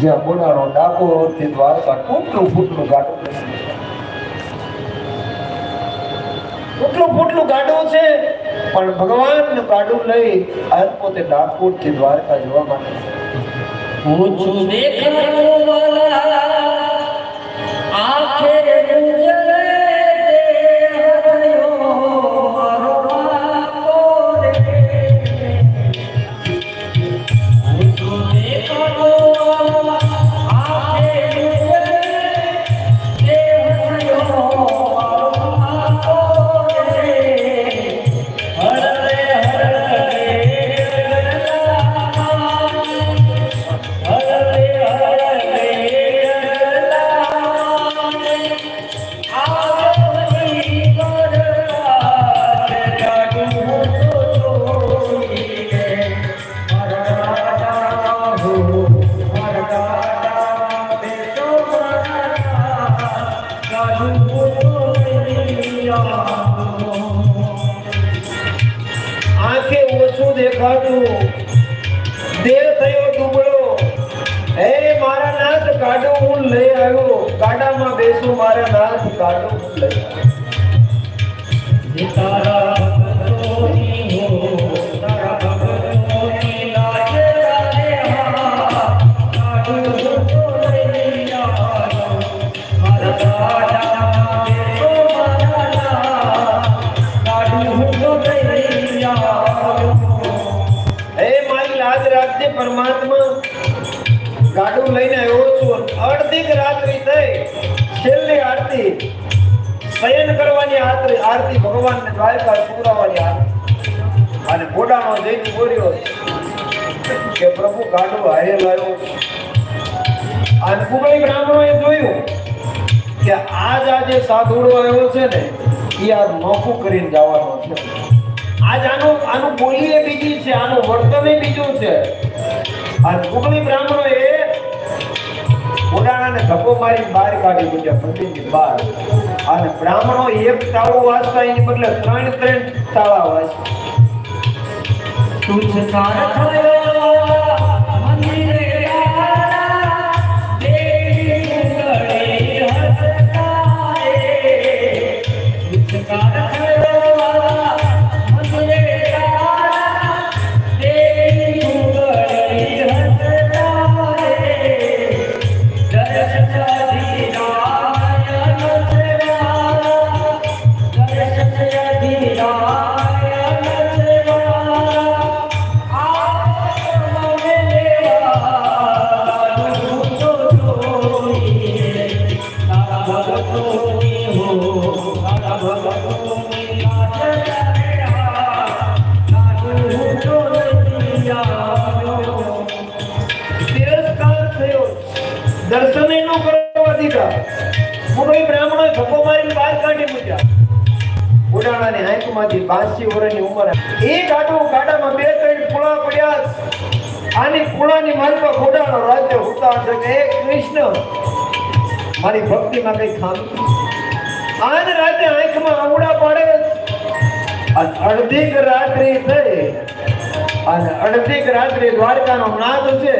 જ્યાં બોલાનો ડાકો તે દ્વારકા ટૂંકલું ફૂટલું ગાડું ટૂંકલું ફૂટલું ગાડું છે, પણ ભગવાનનું ગાડું લઈ આજ પોતે ડાકોરથી દ્વારકા જોવા માટે. હું લઈ આવ્યો ગાડામાં બેસું મારા નાથ ગાડો હું લઈ આવ્યો તારા ભક્તોની હો તારા ભક્તોની ગાડું લઈને આવ્યો છું. અડધી રાત્રિ થઈ. છેલ્લી આરતી. શયન કરવાની આરતી આરતી ભગવાનને દ્વારકા સુરાવાની આરતી. અને ઘોડાનો જઈને બોલ્યો કે પ્રભુ, ગાડું હારે લાવ્યો. અને કુબળી બ્રાહ્મણોએ જોયું કે આજ આજે સાધુડો આવ્યો છે ને, એ આ નોખું કરીને જવાનો છે. આજ આનું આનું બોલી એ બીજી છે, આનું વર્તન એ બીજું છે. આ કુબળી બ્રાહ્મણોએ ઉડાણાને ધક્કો મારી બહાર કાઢી મૂક્યા પતિની બહાર. અને બ્રાહ્મણો એક તાળું વાંચતા એની બદલે ત્રણ ત્રણ તાળા વાંચે બાસી વર્ષની ઉંમર. એ ગાડું ગાડામાં બે ત્રણ પુળા પડ્યા આની પુળાની માલમાં ઘોડાનો રાજ્ય ઉતાર છે કે કૃષ્ણ? મારી ભક્તિમાં કઈ ખામી? આજ રાતે આંખમાં આવડા પાડે અડધીક રાત્રિ થઈ. અને અડધીક રાત્રે દ્વારકાનો નાદ છે.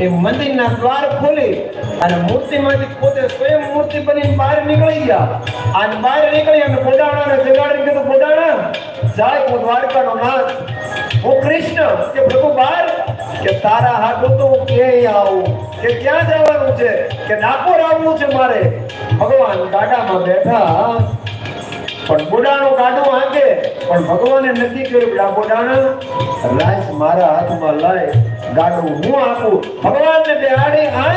એ મંદિરના દ્વાર ખોલી અને મૂર્તિમાંથી પોતે સ્વયં મૂર્તિ બની બહાર નીકળી ગયા. અને બહાર નીકળી અને ગોડાણાને જગાડી દીધું. ગોડાણા, જાય હું દ્વારકાનો નાથ. હું કૃષ્ણ, કે પ્રભુ બહાર? કે તારા હાથો તો હું ક્યાંય આવું? કે ક્યાં જવાનું છે? કે ડાકોર આવવું છે મારે? ભગવાન ગાડામાં બેઠા. પણ બોડાણો ગાડું આગે પણ ભગવાને નક્કી કર્યું આ બુડાણા રાજ મારા હાથમાં લાય. ગાડું હું આપું. ભગવાનને બેહાડી આજ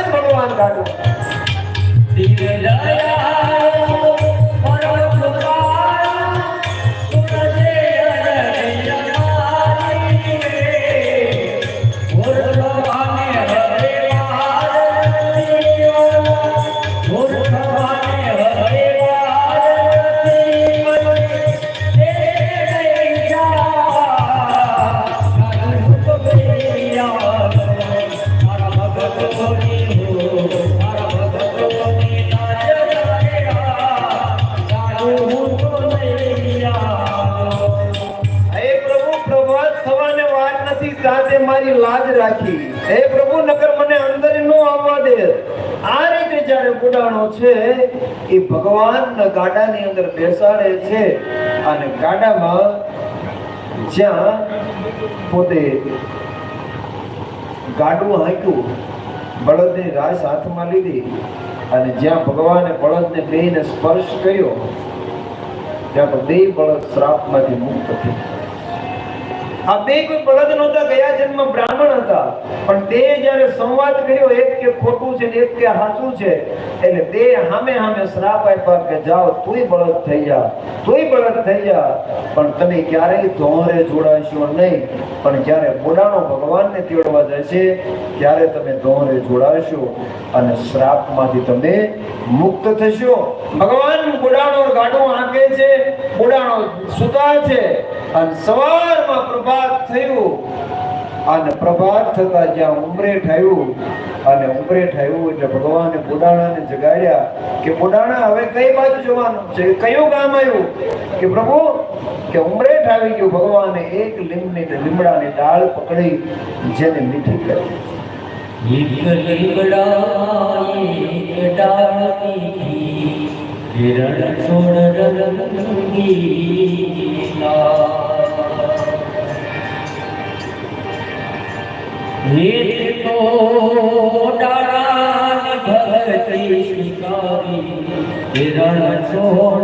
બુડાણો છે, એ ભગવાનના ગાડાની અંદર બેસાડે છે અને ગાડામાં જ્યાં પોતે ગાડું હાંક્યું, બળદની રાસ હાથમાં લીધી અને જ્યાં ભગવાને બળદને બેયને સ્પર્શ કર્યો, ત્યાં તો બે બળદ શ્રાપમાંથી મુક્ત થયા. આ કોઈ બળદ નહોતા, ગયા જન્મ બ્રાહ્મણ હતા. પણ તે જ્યારે સંવાદ કર્યો, એક કે ખોટું છે એક કે સાચું છે, એટલે તે સામે સામે શ્રાપ આપ્યા કે જાઓ, તુંય બળદ થઈ જા, તુંય બળદ થઈ જા. પણ તમે ક્યારેય ધોરે જોડાશો નહીં. પણ જ્યારે બોડાણો ભગવાનને તેડવા જશે ત્યારે તમે ધોરે જોડાશો અને શ્રાપમાંથી તમે મુક્ત થશો. ભગવાન બોડાણો ગાડું આંકે છે બોડાણો સુતા છે, અને સવારમાં પ્રભાત થયું અને પ્રભાત થતા જ્યાં ઉમરેઠ આવ્યું અને ઉમરેઠ આવ્યું એટલે ભગવાને બુડાણાને જગાડ્યા કે બુડાણા, હવે કઈ બાજુ જવાનું છે? કયું ગામ આવ્યું? કે પ્રભુ, કે ઉમરેઠ આવી ગયું. ભગવાને એક લીમની લીમડાની ડાળ પકડી, જેને મીઠી કરી. લીમડા રીત તો ડાળાની હિરણ છોડ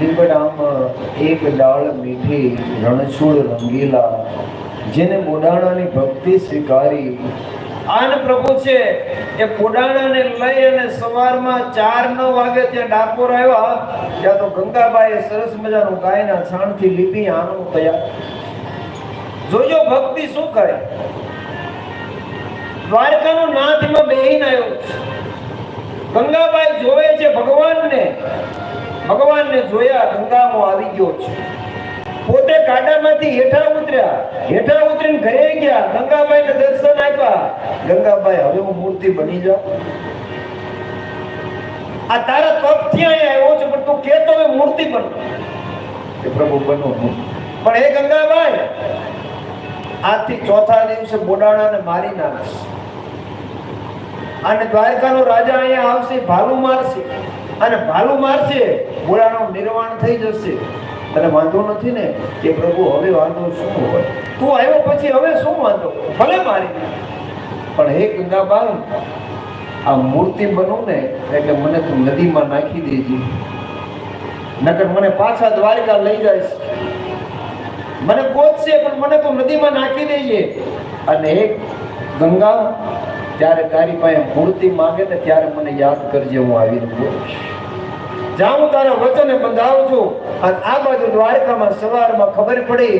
લીમડામાં એક ડાળ મીઠી રણછોડ રંગીલા, જેને બોડાણાની ભક્તિ સ્વીકારી આન પ્રભુ છે એ બોડાણાને લઈ અને સવારમાં ચાર નવ વાગે ત્યાં ડાકોર આવ્યા. ત્યાં તો ગંગાબાઈએ સરસ મજાનું જોયા ગંગામાં આવી ગયો છે. પોતે કાડામાંથી હેઠા ઉતર્યા. હેઠા ઉતરીને ઘરે ગયા. ગંગાબાઈને દર્શન આપ્યા. ગંગાબાઈ, હવે હું મૂર્તિ બની જાઉં. આ તારા તપથી અહીંયા આવ્યો છું, પણ તું કેતો હવે મૂર્તિ બન. કે પ્રભુ બનો પણ હે ગંગાબાઈ, આજથી ચોથા દિવસે બોડાણાને મારી નાખશે. અને દ્વારકાનો રાજા અહીંયા આવશે, ભાલુ મારશે. અને ભાલુ મારશે, બોડાણો નિર્વાણ થઈ જશે. તને વાંધો નથી ને કે પ્રભુ હવે વાંધો શું હોય? તું આવ્યો પછી હવે શું વાંધો? ભલે મારી પણ હે ગંગાબાન, આ મૂર્તિ બનું ને એટલે મને તું નદીમાં નાખી દેજે. નકર મને પાછા દ્વારકા લઈ જઈશ. મને ગોતશે, પણ મને તું નદીમાં નાખી દેજે. અને એક ગંગા ત્યારે તારી પાસે મૂર્તિ માંગે ને ત્યારે મને યાદ કરજે, હું આવીને બોલીશ. જ્યાં હું તારા વચને બંધાવું છું અને આ બાજુ દ્વારકામાં સવારમાં ખબર પડી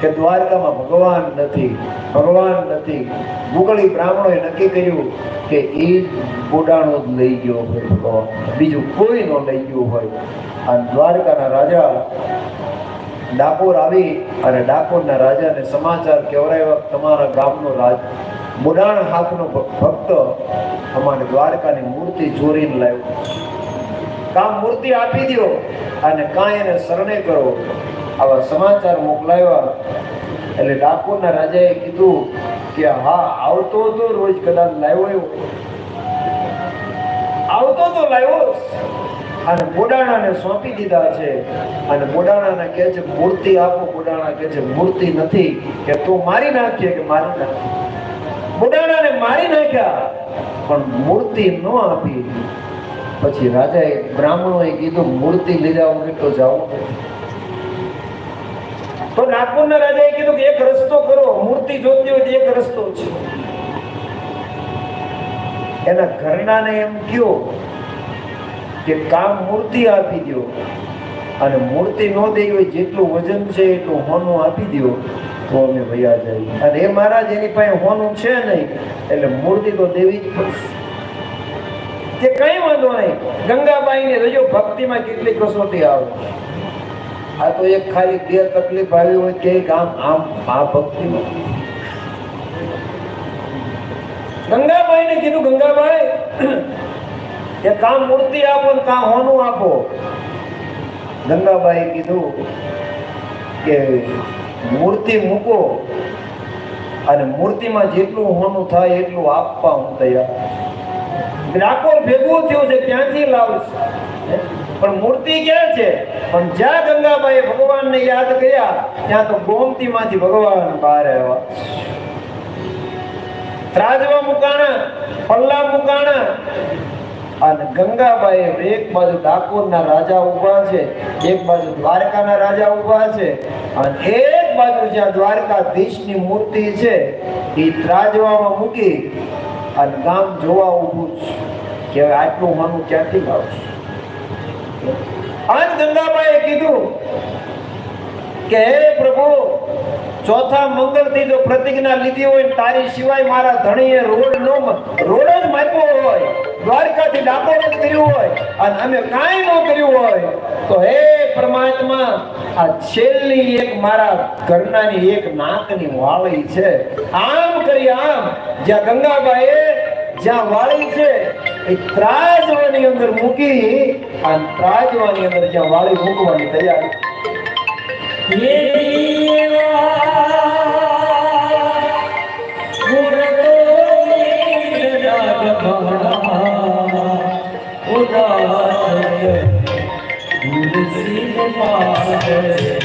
કે દ્વારકામાં ભગવાન નથી. ભગવાન નથી. ગુગળી બ્રાહ્મણોએ નક્કી કર્યું કે એ બોડાણો જ લઈ ગયો હોય ભગવાન. બીજું કોઈ નો લઈ ગયું હોય. અને દ્વારકાના રાજા ડાકોર આવી અને ડાકોરના રાજાને સમાચાર કેવરાય તમારા ગામનો રાજ બુડાણ હાથનો ભક્ત અમારે દ્વારકાની મૂર્તિ ચોરીને લાવ્યો. કાં મૂર્તિ આપી દો અને કાંઈ એને શરણે કરો. આવા સમાચાર મોકલાવ્યા. એટલે ડાકોરના રાજાએ કીધું કે હા, આવતો હતો રોજ કદાચ લાવ્યો આવતો તો લાવ્યો અને બોડાણાને સોંપી દીધા છે. અને બોડાણાને કહે છે, મૂર્તિ આપો. બોડાણા કહે છે, મૂર્તિ નથી. કે તું મારી નાખીએ કે મારી નાખીએ બોડાણાને મારી નાખ્યા, પણ મૂર્તિ ન આપી. પછી રાજાએ બ્રાહ્મણોએ કીધું, મૂર્તિ લીધા તો જાવું નથી. તો નાગપુરના રાજાએ કીધું કે, એક રસ્તો કરો, મૂર્તિ જોતી હોય એક રસ્તો છે. એના ઘરનાને એમ કયો કે, કામ મૂર્તિ આપી દો અને મૂર્તિ ન દઈ હોય જેટલું વજન છે એટલું હોનું આપી દો તો અમે વયા જઈએ. અને એ મહારાજ એની પાસે હોનું છે નહીં, એટલે મૂર્તિ તો દેવી જ પડશે. કે કઈ વાંધો નહીં, ગંગાબાઈને જોજો ભક્તિમાં કેટલી કસોટી આવે. આ તો એક ખાલી ગેર તકલીફ આવી હોય કે આમ આમ, આ ભક્તિમાં. ગંગાબાઈને કીધું, ગંગાબાઈ કે કામ મૂર્તિ આપો ને કામ હોનું આપો? ગંગાબાઈ કીધું કે, મૂર્તિ મૂકો અને મૂર્તિમાં જેટલું હોનું થાય એટલું આપવા હું તૈયાર. ડાકોર ભેગું થયું છે ત્યાંથી લાવશે પણ મૂર્તિ ક્યાં છે? પણ જ્યાં ગંગાબાઈએ ભગવાનને યાદ કર્યા, ત્યાં તો ગોમતીમાંથી ભગવાન બહાર આવ્યા. ત્રાજવા મુકાણા, પલ્લા મુકાણા, અને ગંગાબાઈ એક બાજુ ડાકોરના રાજા ઊભા છે, એક બાજુ દ્વારકાના રાજા ઊભા છે, અને એક બાજુ જ્યાં દ્વારકાધીશની મૂર્તિ છે એ ત્રાજવામાં મૂકી અને ગામ જોવા ઊભું જ કે આટલું માનું ક્યાંથી લાવશે આજ ગંગાબાઈએ કીધું કે, હે પ્રભુ ચોથા મંગળથી જો પ્રતિજ્ઞા લીધી હોય તારી સિવાય મારા ધણીએ રોડ નો રોડ જ માપ્યો હોય. દ્વારકાથી ડાકોર જ કર્યું હોય. અને અમે કાંઈ ન કર્યું હોય. તો હે પરમાત્મા, આ છેલ્લી એક મારા ઘરનાની એક નાકની વાળી છે. આમ કરી આમ, જ્યાં ગંગાબાઈએ જ્યાં વાળી છે, એ ત્રાજવાની અંદર મૂકી અને ત્રાજવાની અંદર જ્યાં વાળી મૂકવાની તૈયારી. ये see the father.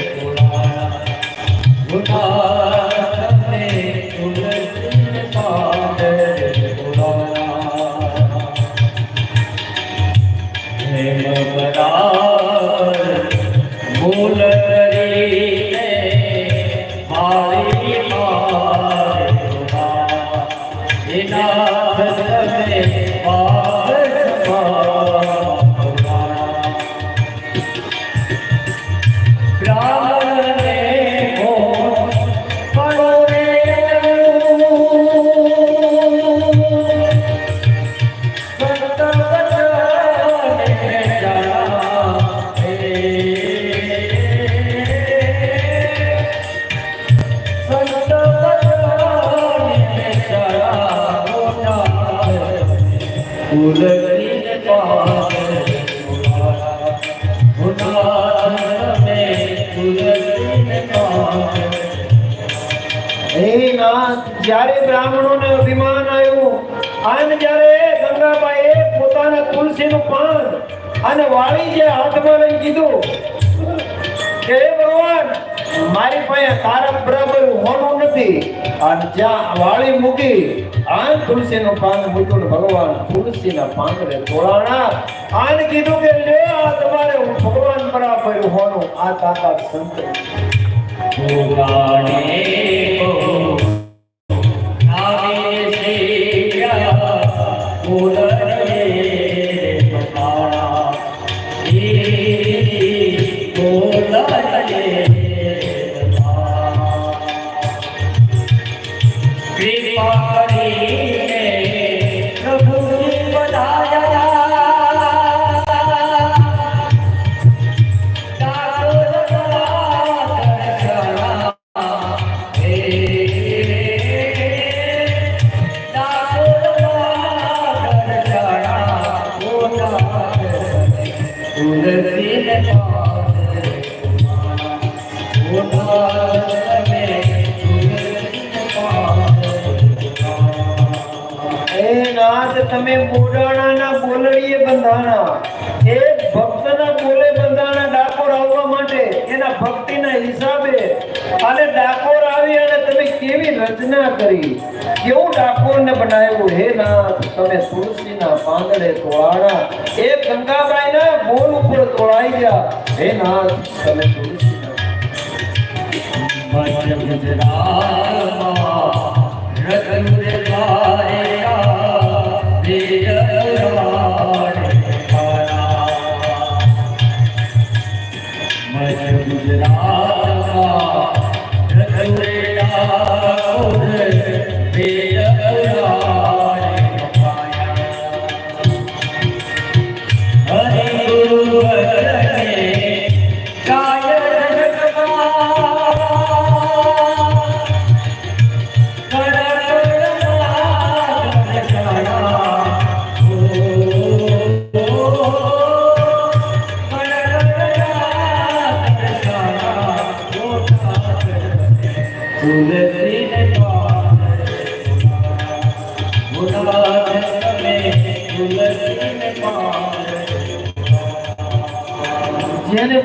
બ્રાહ્મણોને અભિમાન આવ્યું. અને જ્યારે ગંગાબાઈએ પોતાના તુલસીનું પાન અને વાળી જે હાથમાં લઈ કીધું કે હે ભગવાન, મારી પાસે તારા બરાબર હોનું નથી. અને જ્યાં વાળી મૂકી, આ તુલસીનું પાન મૂક્યું ભગવાન તુલસીના પાંદરે તોડાણા. આને કીધું કે, લે, આ તમારે ભગવાન બરાબર હોનું. આ તાતા સંત ભોગાને તમે બોડાણાના બોલડીએ બંધાણા. એ ભક્તના બોલે બંધાણા ડાકોર આવવા માટે, એના ભક્તિના હિસાબે. અને ડાકોર આવી અને તમે કેવી રચના કરી? કેવું ડાકોરને બનાવ્યું હે નાથ તમે તુલસીના પાંદડે તોડાણા એ ગંગાબાઈના બોલ ઉપર તોડાઈ ગયા હે નાથ તમે તુલસીના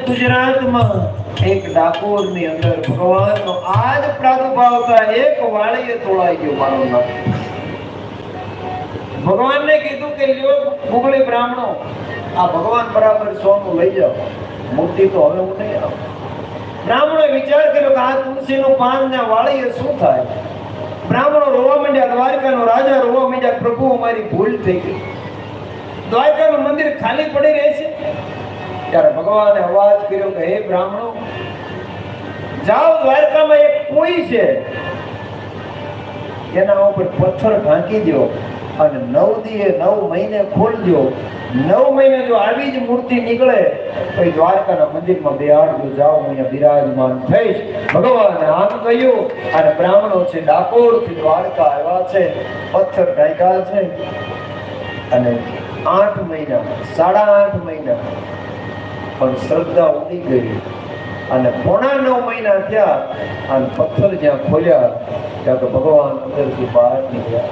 ગુજરાતમાં. એક ડાકોરની અંદર ભગવાનનો આજ પ્રાદુર્ભાવ એક વાળીએ તોળાઈ ગયો મારો નામ ભગવાનને કીધું કે લ્યો મુગલી બ્રાહ્મણો, આ ભગવાન બરાબર સોનું લઈ જાઓ. મૂર્તિ તો હવે હું નહીં આવું બ્રાહ્મણે વિચાર કર્યો કે આ તુલસીનું પાન ને વાળીએ શું થાય? બ્રાહ્મણો રોવા માંડ્યા, દ્વારકાનો રાજા રોવા માંડ્યા, પ્રભુ અમારી ભૂલ થઈ ગઈ. દ્વારકાનું મંદિર ખાલી પડી રહે છે. ત્યારે ભગવાને અવાજ કર્યો કે, હે બ્રાહ્મણો, જાઓ દ્વારકામાં એક કુઈ છે. એના ઉપર પથ્થર ઢાંકી દો અને નવ દીએ, નવ મહિને ખોલજો. નવ મહિને જો આવી જ મૂર્તિ નીકળે, તો દ્વારકાના મંદિરમાં બેહાડજો જાઓ, હું અહીંયા બિરાજમાન થઈશ. ભગવાને આમ કહ્યું, અને બ્રાહ્મણો છે, ડાકોરથી દ્વારકા આવ્યા છે, પથ્થર ઢાંકા છે. અને આઠ મહિના, સાડા આઠ મહિના પણ શ્રદ્ધા ઉડી ગઈ. અને પોણા નવ મહિના થયા અને પથ્થર જ્યાં ખોલ્યા, ત્યાં તો ભગવાન અંદરથી બહાર નીકળ્યા.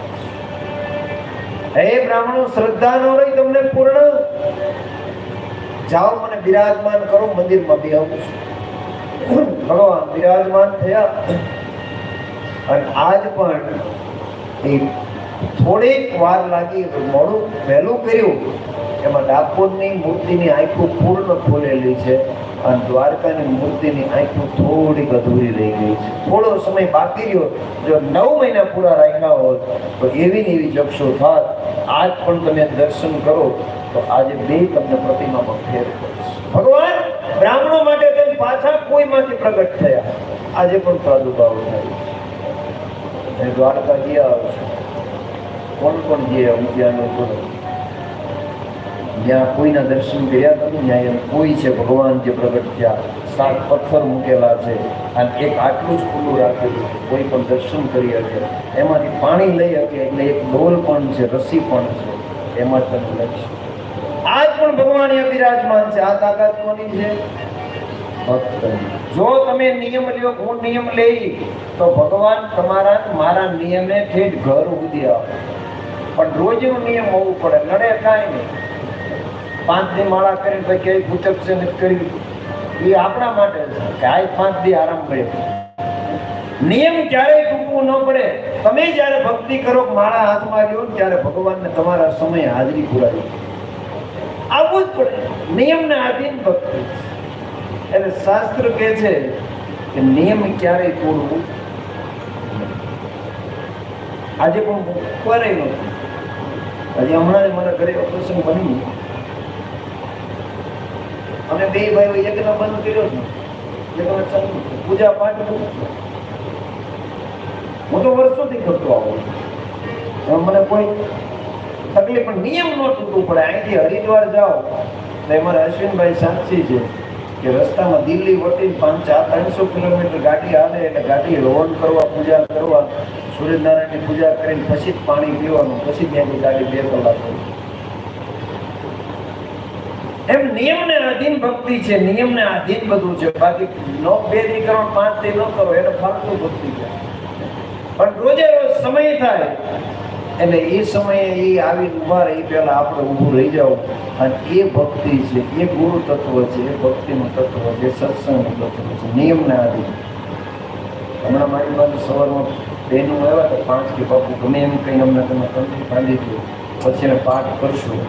હે બ્રાહ્મણો, શ્રદ્ધા નો રહી તમને પૂર્ણ? જાઓ મને બિરાજમાન કરો, મંદિરમાં બી આવું ભગવાન બિરાજમાન થયા. અને આજ પણ એ થોડીક વાર લાગી મોડું વહેલું કર્યું. એમાં ડાકોરની મૂર્તિની આંખો પૂર્ણ ખોલેલી છે અને દ્વારકાની મૂર્તિની આંખો થોડીક અધૂરી રહી ગઈ છે. થોડો સમય બાકી રહ્યો, જો નવ મહિના પૂરા રાખ્યા હોત, તો એવી ને એવી જક્ષો થાત. આજ પણ તમે દર્શન કરો, તો આજે બે તમને પ્રતિમામાં ફેર કરશે ભગવાન, બ્રાહ્મણો માટે તેમ પાછા કોઈમાંથી પ્રગટ થયા? આજે પણ પ્રાદુર્ભાવ થાય દ્વારકા ગયા આવશે કોણ કોણ ગયા? ઉદ્યાનો કરો જ્યાં કોઈના દર્શન કર્યા નથી ત્યાં એમ કોઈ છે ભગવાન જે પ્રગટ થયા સાત પથ્થર મૂકેલા છે. અને એક આટલું જ ખુલ્લું રાખેલું છે. કોઈ પણ દર્શન કરી શકે. એમાંથી પાણી લઈ શકે એટલે એક ડોલ પણ છે, રસી પણ છે. એમાં તમે લઈ આજ પણ ભગવાન એ બિરાજમાન છે. આ તાકાત કોની છે. જો તમે નિયમ લ્યો, હું નિયમ લઈ, તો ભગવાન તમારા મારા નિયમે ઠેઠ ઘર સુધી આવે પણ રોજનો નિયમ હોવું પડે. નડે કાંઈ નહીં. પાંચ દી માળા કરીને પછી ક્યાંય છે નથી કરી એ આપણા માટે છે કે આ પાંચ આરામ મળે નિયમ ક્યારેય ચૂકવું ન પડે. તમે જ્યારે ભક્તિ કરો, માળા હાથમાં લ્યો ને ત્યારે ભગવાનને તમારા સમય હાજરી પુરાવી આવવું જ પડે. નિયમને આધીન ભક્તિ. એટલે શાસ્ત્ર કહે છે કે નિયમ ક્યારેય તોડવું આજે પણ ક્યારેય નહોતું હજી હમણાં જ મારા ઘરે ઓપરેશન બન્યું. અમે બે ભાઈઓ યજ્ઞ બંધ કર્યો છે ચાલુ છે. પૂજા પાઠ. હું તો વર્ષોથી કરતો આવું. મને કોઈ તકલીફ પણ નિયમ ન તૂટવું પડે અહીંથી હરિદ્વાર જાઓ તો એમાં અશ્વિનભાઈ સાક્ષી છે કે રસ્તામાં દિલ્હી વટી પાંચ ચાર ત્રણસો કિલોમીટર ગાડી આવે એટલે ગાડી રોડ કરવા, પૂજા કરવા, સૂર્યનારાયણની પૂજા કરીને પછી જ પાણી પીવાનું, પછી ત્યાંથી ગાડી બે કલાક. એમ નિયમને આધીન ભક્તિ છે, નિયમને આધીન બધું છે. બાકી નો બે કરો પાંચથી ન કરો, એને ફાલતું ભક્તિ છે. પણ રોજે રોજ સમય થાય, એટલે એ સમયે એ આવી ઊભા રહી પહેલા આપણે ઊભું રહી જાઓ. અને એ ભક્તિ છે, એ ગુરુ તત્વ છે, એ ભક્તિનું તત્વ છે સત્સંગનું તત્વ છે, નિયમને આધીન. હમણાં મારી પાસે સવારમાં બહેનો આવ્યા તો પાંચ કે બાપુ, ગમે એમ કંઈ અમને તમે કંઠી બાંધી દો, પછી એને પાઠ કરશો.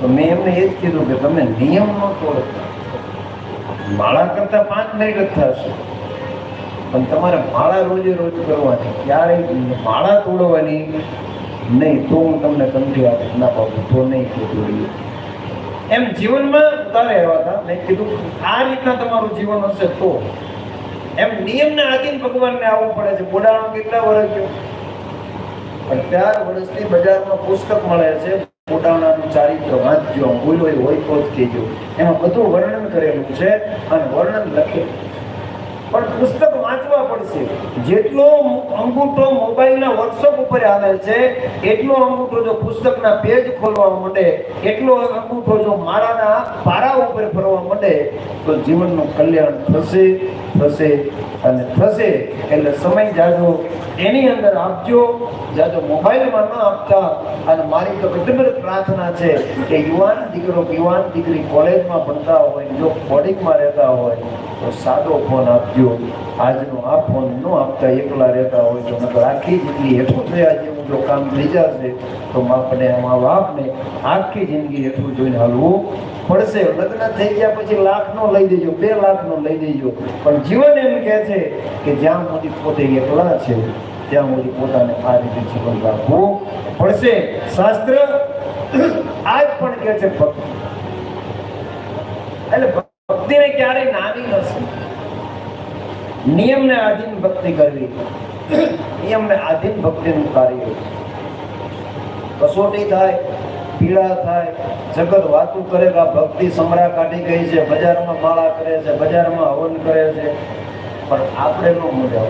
તો મેં એમને એ જ કીધું કે તમે નિયમ ન તોડતા. માળા કરતા પાંચ મિનિટ થશે. પણ તમારે માળા રોજે રોજ કરવાની, ક્યારેય માળા તોડવાની નહીં, તો હું તમને કંઠી આપીશ. ના બાપુ, તો નહીં તો તોડીએ એમ જીવનમાં ઉતારે એવા હતા. મેં કીધું, આ રીતના તમારું જીવન હશે તો. એમ નિયમને આધીન ભગવાનને આવવું પડે છે. બોડાણો કેટલા વર્ષ ગયો અગિયાર વર્ષથી બજારમાં પુસ્તક મળે છે. પોતાનાનું ચારિત્ર વાંચજો ભૂલ હોય તો જ કહેજો. એમાં બધું વર્ણન કરેલું છે અને વર્ણન લખેલું પણ પુસ્તક વાંચવા પડશે. જેટલો અંગૂઠો મોબાઈલના વોટ્સઅપ ઉપર આવે છે, એટલો અંગૂઠો જો પુસ્તકના પેજ ખોલવા માંડે એટલો અંગૂઠો જો મારાના પારા ઉપર ફરવા માંડે તો જીવનનું કલ્યાણ થશે. થશે અને થશે એટલે સમય જાજો. એની અંદર આપજો. જાજો મોબાઈલમાં ન આપતા. અને મારી તો વિનમ્ર પ્રાર્થના છે કે યુવાન દીકરો યુવાન દીકરી કોલેજમાં ભણતા હોય, જો બોર્ડિંગમાં રહેતા હોય, તો સાદો ફોન આપજો. આજનો આ ફોન ન આપતા એકલા રહેતા હોય તો નકર આખી જિંદગી હેઠું થયા જેવું જો કામ થઈ જશે, તો માપને મા બાપને આખી જિંદગી હેઠું જોઈને હાલવું પડશે લગ્ન થઈ ગયા પછી લાખ નો લઈ દેજો, બે લાખ નો લઈ દેજો. પણ જીવન એમ કહે છે કે જ્યાં સુધી પોતે એકલા છે, ત્યાં સુધી પોતાને આ રીતે જીવન રાખવું પડશે. શાસ્ત્ર આજ પણ કહે છે, ભક્તિ. એટલે ભક્તિને ક્યારેય નાની નથી નિયમને આધીન ભક્તિ કરવી. નિયમને આધીન ભક્તિનું કાર્ય. કસોટી થાય પીડા થાય, જગત વાતું કરે કે આ ભક્તિ સમરા કાઢી ગઈ છે, બજારમાં માળા કરે છે, બજારમાં હવન કરે છે. પણ આપણે નો મજા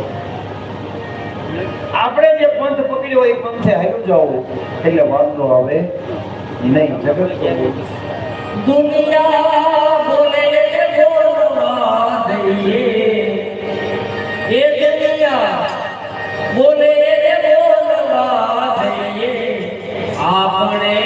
આપણે જે પંથ પકડ્યો એ પંથે હાલ્યું જવું એટલે વાંધો આવે નહીં, જગત દુનિયા બોલે એ દુનિયા બોલે આપણે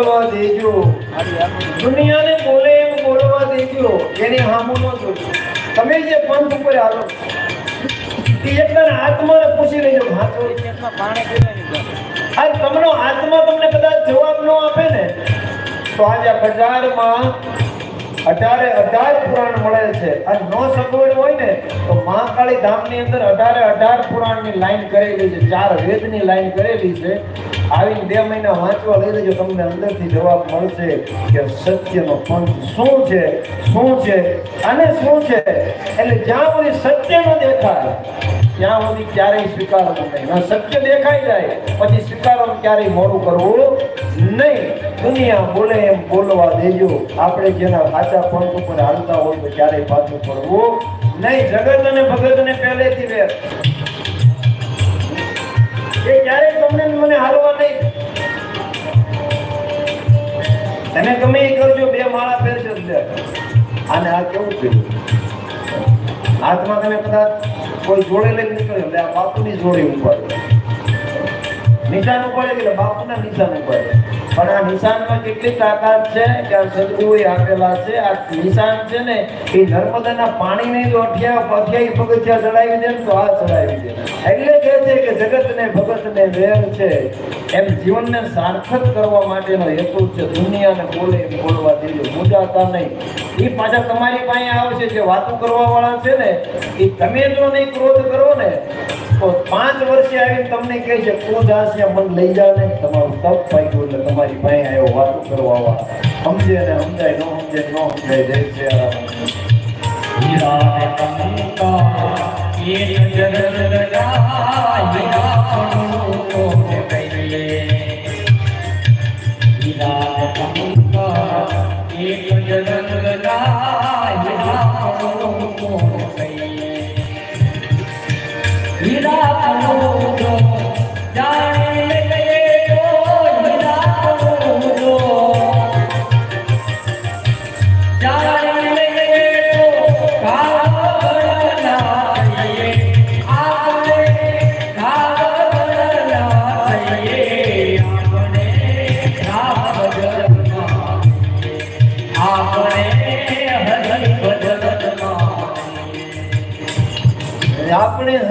બોલવા દેજો. દુનિયાને બોલે એમ બોલવા દેજો. એને હામો ન જોજો. તમે જે પંથ ઉપર હાલો. એકદમ આત્માને પૂછી લેજો કે હા તો આ તમનો આત્મા તમને કદાચ જવાબ ન આપે ને તો આજે બજારમાં અઢારે અઢાર પુરાણ મળે છે. અને નો સગવડ હોય ને તો મહાકાળી ધામની અંદર અઢારે અઢાર પુરાણની લાઈન કરેલી છે. ચાર વેદની લાઈન કરેલી છે. આવીને બે મહિના વાંચવા લઈ લેજો, તમને અંદરથી જવાબ મળશે કે સત્યનો પંથ શું છે શું છે અને શું છે? એટલે જ્યાં સુધી સત્ય ન દેખાય, ત્યાં સુધી ક્યારેય સ્વીકારવું નહીં. સત્ય દેખાઈ જાય, પછી સ્વીકારવાનું ક્યારેય મોડું કરવું નહીં. દુનિયા બોલે એમ બોલવા દેજો. આપણે જેના સાચા પંથ ઉપર હાલતા હોય તો ક્યારેય પાછું પડવું નહીં. જગત અને ભગતને પહેલેથી વેર. એ તમે ગમે એ કરજો, બે માળા પહેરજો અને આ કેવું થયું હાથમાં તમે કદાચ કોઈ જોડે લઈને નીકળ્યો, એટલે આ બાપુની જોડી ઉપાડે. નિશાન ઉપાડે એટલે બાપુના નિશાન ઉપાડે પણ આ નિશાનમાં કેટલી તાકાત છે કે આ સદગુરુએ આપેલા છે? આ નિશાન છે ને, એ નર્મદાના પાણીને જો અઠિયા અઠિયાઈ પગથિયા ચડાવી દે તો આ ચડાવી દે. એટલે કહે છે કે જગતને, ભગતને વેર છે. એમ જીવનને સાર્થક કરવા માટેનો હેતુ છે દુનિયાને બોલે એમ બોલવા દેજો મૂંઝાતા નહીં. એ પાછા તમારી પાસે આવશે જે વાતો કરવા વાળા છે ને એ તમે જો નહીં ક્રોધ કરો ને, તો પાંચ વર્ષે આવીને તમને કહે છે ક્રોધ આશ્યા મન લઈ જા ને, તમારું તપ પાક્યું એટલે તમારી પાસે આવ્યો વાતો કરવા આવવા સમજે ને સમજાય, ન સમજે ન સમજાય, જય શ્રી રામ એક જગદગા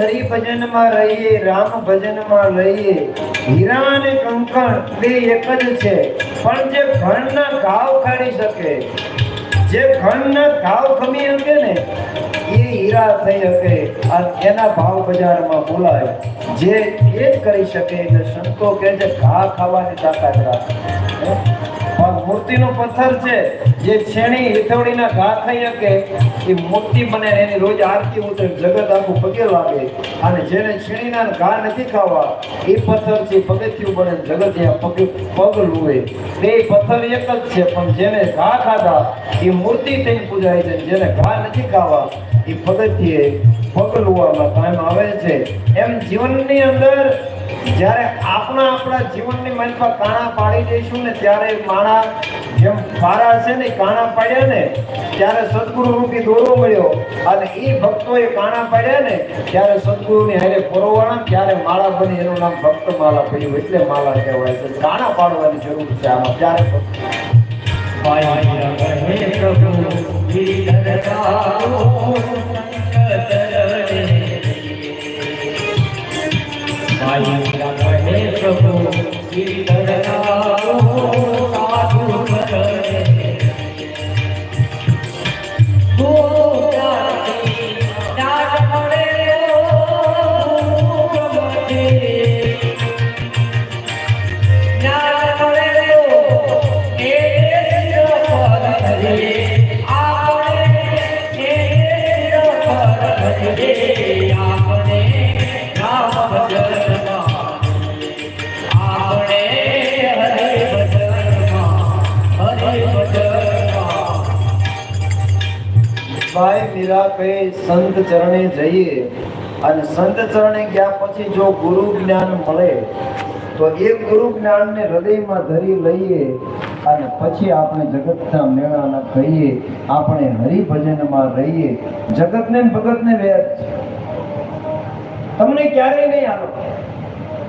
હરિ ભજનમાં રહીએ રામ ભજનમાં રહીએ હીરા અને કંકણ બે એક જ છે, પણ જે ઘણના ઘાવ કાઢી શકે, જે ઘણના ઘાવ ખમી શકે ને, એ હીરા થઈ શકે. આ એના ભાવ બજારમાં બોલાય. જે એ જ કરી શકે, એટલે સંતો કે છે, ઘા ખાવાની તાકાત રાખે. મૂર્તિનો પથ્થર છે. જે છેણી હિથવડીના ઘા થઈ શકે, એ મૂર્તિ બને એની રોજ આરતી ઉતરે જગત આખું પગે લાગે. અને જેને છેણીના ઘા નથી ખાવા, એ પથ્થર છે પગથિયું બને જગત ત્યાં પગ પગ લુએ તે પથ્થર એક જ છે, પણ જેને ઘા ખાધા, એ મૂર્તિ થઈને પૂજાય છે. જેને ઘા નથી ખાવા, એ પગથિયે પગ લુવામાં કાયમ આવે છે. એમ જીવનની અંદર જ્યારે આપણા આપણા જીવનની મનમાં કાણા પાડી દઈશું ને ત્યારે માણા જેમ પારા છે ને કાણા પાડ્યા ને, ત્યારે સદગુરુ રૂપી દોરો મળ્યો. અને એ ભક્તોએ કાણા પાડ્યા ને, ત્યારે સદગુરુની હારે પરોવાણા, ત્યારે માળા બની, એનું નામ ભક્ત માળા પડ્યું, એટલે માળા કહેવાય છે. કાણા પાડવાની જરૂર છે આમાં, ત્યારે Thank રહે પ્રભુ મીરા સંત ચરણે જઈએ અને સંત ચરણે ગયા પછી જો ગુરુ જ્ઞાન મળે, તો એ ગુરુ જ્ઞાનને હૃદયમાં ધરી લઈએ અને પછી આપણે જગતના મેળાના કહીએ, આપણે હરિભજનમાં રહીએ જગતને ને ભગતને વેર. તમને ક્યારેય નહીં આલો